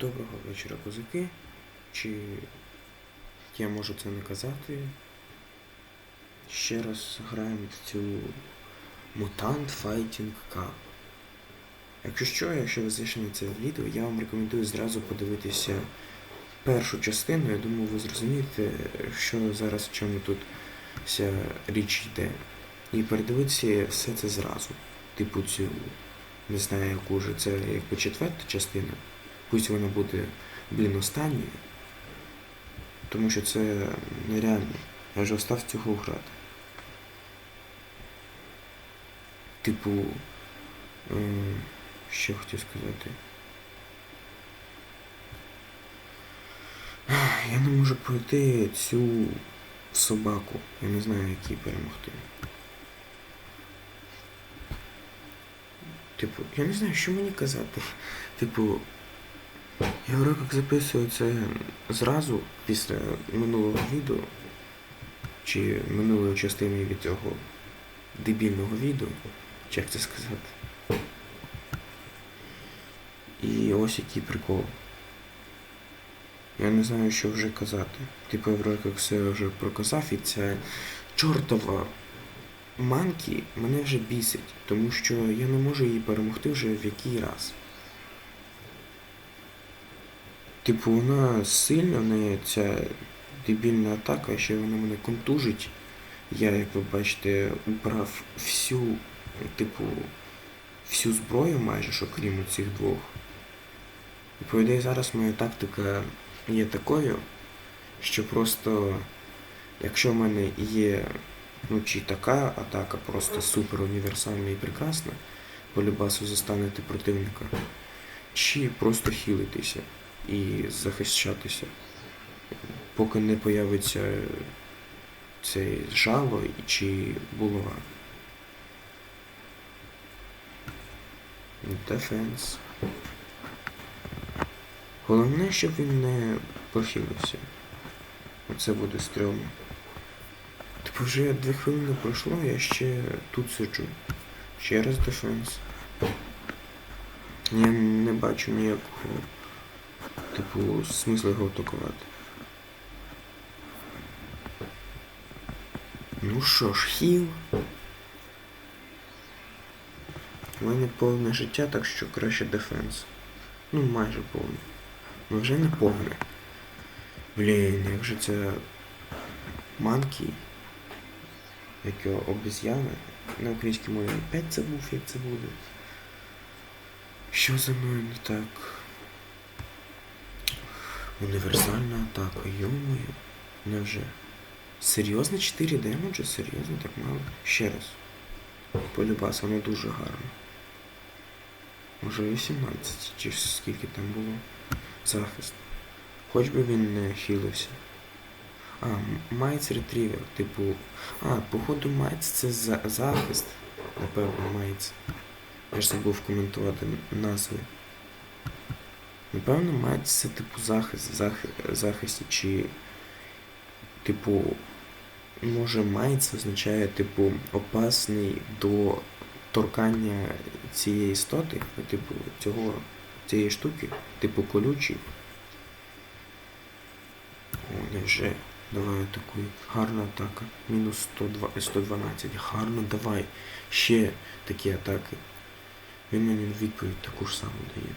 Доброго вечора, козаки. Чи я можу це не казати? Ще раз граємо в цю Mutant Fighting Cup. Якщо що, якщо ви зайшли на це відео, я вам рекомендую зразу подивитися першу частину. Я думаю, ви зрозумієте, що зараз в чому тут вся річ йде. І передивитися все це зразу. Типу цю, не знаю, яку вже це якби четверта частина. Пусть вона буде, блін, останньою. Тому що це нереально. Я вже остав цього грати. Типу. Е, що хотів сказати. Я не можу пройти цю собаку. Я не знаю, як її перемогти. Типу, я не знаю, що мені казати. Типу, я говорю, як записую це зразу після минулого відео, чи минулої частини від цього дебільного відео, чи як це сказати. І ось який прикол. Я не знаю, що вже казати. Типу, я вроде як все вже проказав, і ця чортова манкі мене вже бісить, тому що я не можу її перемогти вже в який раз. Типу, вона сильна, в неї ця дебільна атака, ще вона мене контужить. Я, як ви бачите, убрав всю, типу, всю зброю майже, що крім цих двох. І по ідеї зараз моя тактика є такою, що просто, якщо в мене є ну чи така атака просто супер універсальна і прекрасна, по любасу застанете противника, чи просто хілитися і захищатися, поки не появиться цей жало чи булава. Дефенс. Головне, щоб він не похилився. Оце буде стрьомно. Типу вже дві хвилини пройшло, я ще тут сиджу. Ще раз дефенс. Я не бачу ніякого, типу, смисла його атакувати. Ну що ж, хіл. У мене повне життя, так що краще дефенс. Ну, майже повне. Ну вже не повне. Блін, як же це манкі, як його обезьяни. На українській мові опять забув, як це буде. Що за мною не так? Універсальна атака, йомою. Невже? Серйозно 4 демеджа? Серйозно так мало? Ще раз. Полюбас, воно дуже гарно. Може 18, чи скільки там було. Захист. Хоч би він не хілився. А, Майц ретрівер, типу. А, походу Майц це за захист. Напевно, Майц. Я ж забув коментувати назви. Напевно, Майц це типу захист, зах... захист чи. Типу. Може Майц означає, типу, опасний до торкання цієї істоти, типу, цього, цієї штуки, типу колючий. О, невже. Давай атакуй. Гарна атака. Мінус 102, 112. Гарно, давай. Ще такі атаки. Він мені відповідь таку ж саму дає.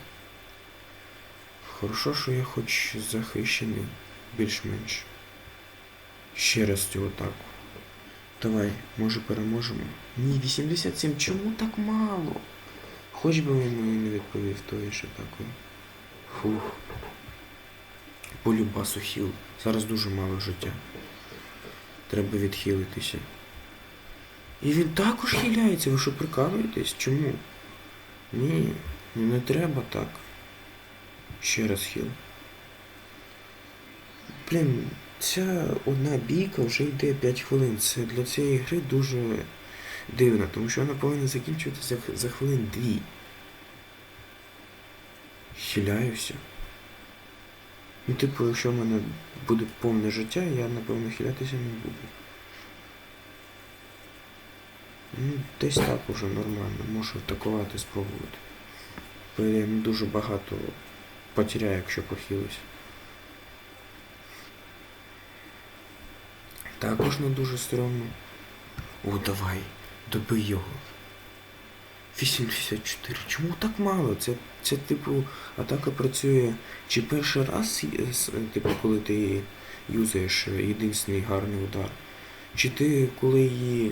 Хорошо, що я хоч захищений. Більш-менш. Ще раз цю атаку. Давай, може переможемо. Ні, 87. Чому так мало? Хоч би він не відповів тою ж атакою. Фух. Полюбасу хіл. Зараз дуже мало життя. Треба відхилитися. І він також хиляється, ви що прикалуєтесь? Чому? Ні, не треба так. Ще раз хіл. Блін, ця одна бійка вже йде 5 хвилин. Це для цієї гри дуже дивно, тому що вона повинна закінчуватися за хвилин дві. Хиляюся. Ну, типу, якщо в мене буде повне життя, я, напевно, хилятися не буду. Ну, десь так уже нормально, можу атакувати, спробувати. Бо я не дуже багато потеряю, якщо похилюсь. Також не дуже стрьомно. О, давай, добий його. 84. Чому так мало? Це, це типу, атака працює чи перший раз, е, типу, коли ти юзаєш е, єдиний гарний удар, чи ти коли її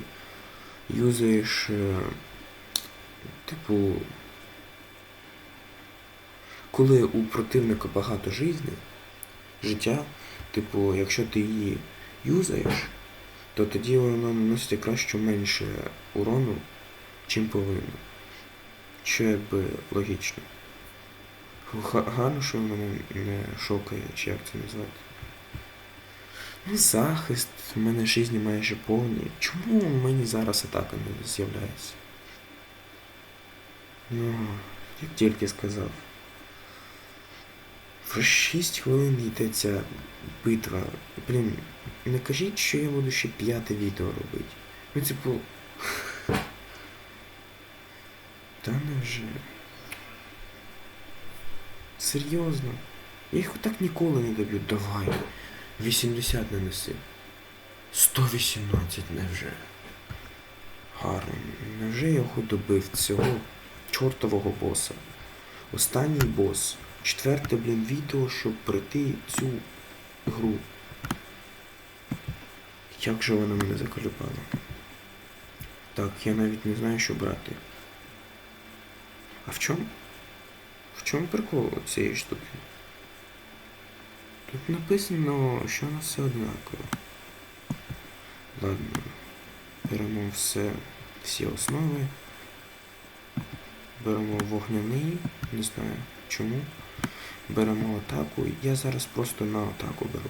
юзаєш, е, типу, коли у противника багато жизни, життя, типу, якщо ти її юзаєш, то тоді воно наносить якраз що менше урону, чим повинно. Що якби логічно. Га- Гарно, що воно не шокає, чи як це назвати. Ну, захист, в мене жизні майже повні. Чому мені зараз атака не з'являється? Ну, як тільки сказав. Вже 6 хвилин йде ця битва. Блін, не кажіть, що я буду ще п'яте відео робити. Ну, типу. Та невже. Серйозно? Я їх так ніколи не доб'ю. Давай. 80 нанеси. 118 невже. Гарно. Невже я його добив цього чортового боса? Останній бос. Четверте, блін, відео, щоб пройти цю гру. Як же вона мене заколюбала? Так, я навіть не знаю, що брати. А в чому? В чому прикол цієї штуки? Тут написано, що у нас все однаково. Ладно. Беремо все, всі основи. Беремо вогняний, не знаю чому. Беремо атаку. Я зараз просто на атаку беру.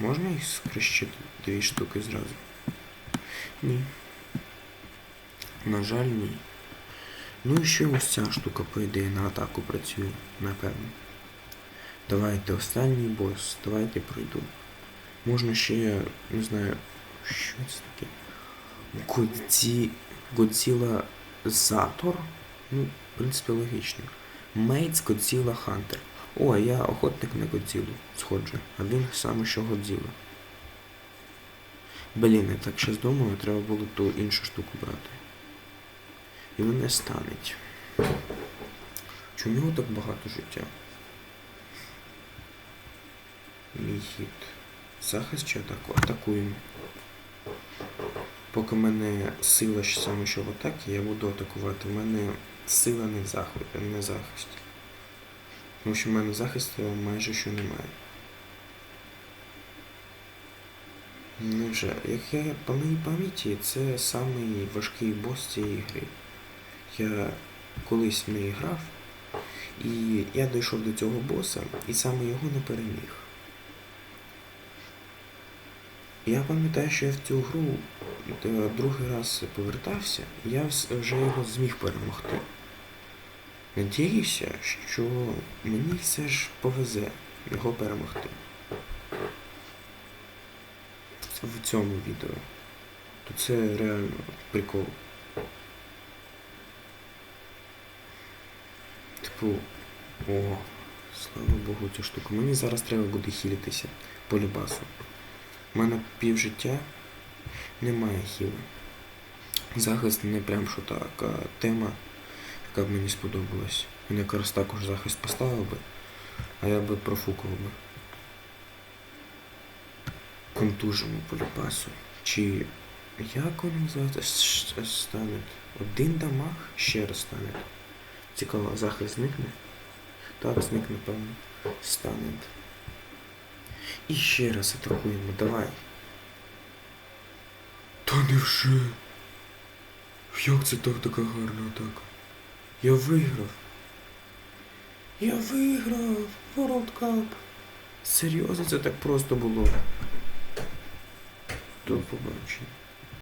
Можна їх скрещити дві штуки зразу? Ні. На жаль, ні. Ну і ще ось ця штука, по ідеї, на атаку працює, напевно. Давайте останній бос, давайте пройду. Можна ще, не знаю, що це таке? Годзі... Годзіла Затор? Ну, в принципі, логічно. Мейтс Годзіла Хантер. О, я охотник на Годзілу сходжу, а він саме що Годзіла. Блін, я так щас думаю, треба було ту іншу штуку брати. І мене станеть. Чому так багато життя? Мій хід. Захист чи атаку? Атакуємо. Поки в мене сила саме що в атакі, я буду атакувати. У мене сила не в захисті, не в захисті. Тому що в мене захисту майже що немає. Ну вже, як я по моїй пам'яті, це самий важкий бос цієї гри. Я колись в неї грав, і я дійшов до цього боса, і саме його не переміг. Я пам'ятаю, що я в цю гру е, другий раз повертався, я вже його зміг перемогти. Надіюся, що мені все ж повезе його перемогти. В цьому відео. То це реально прикол. Типу, о, слава Богу, ця штука. Мені зараз треба буде хілитися по любасу. У мене пів життя немає хіли. Захист не прям що така тема, яка б мені сподобалась. Він якраз також захист поставив би, а я би профукав би. Контужимо по любасу. Чи як воно називається? Стане. Один дамаг ще раз стане. Цікаво, захист зникне? Так, зникне, певно. Стане. І ще раз атакуємо, давай. Та невже? Як це так така гарна атака? Я виграв. Я виграв World Cup. Серйозно це так просто було. До побачення.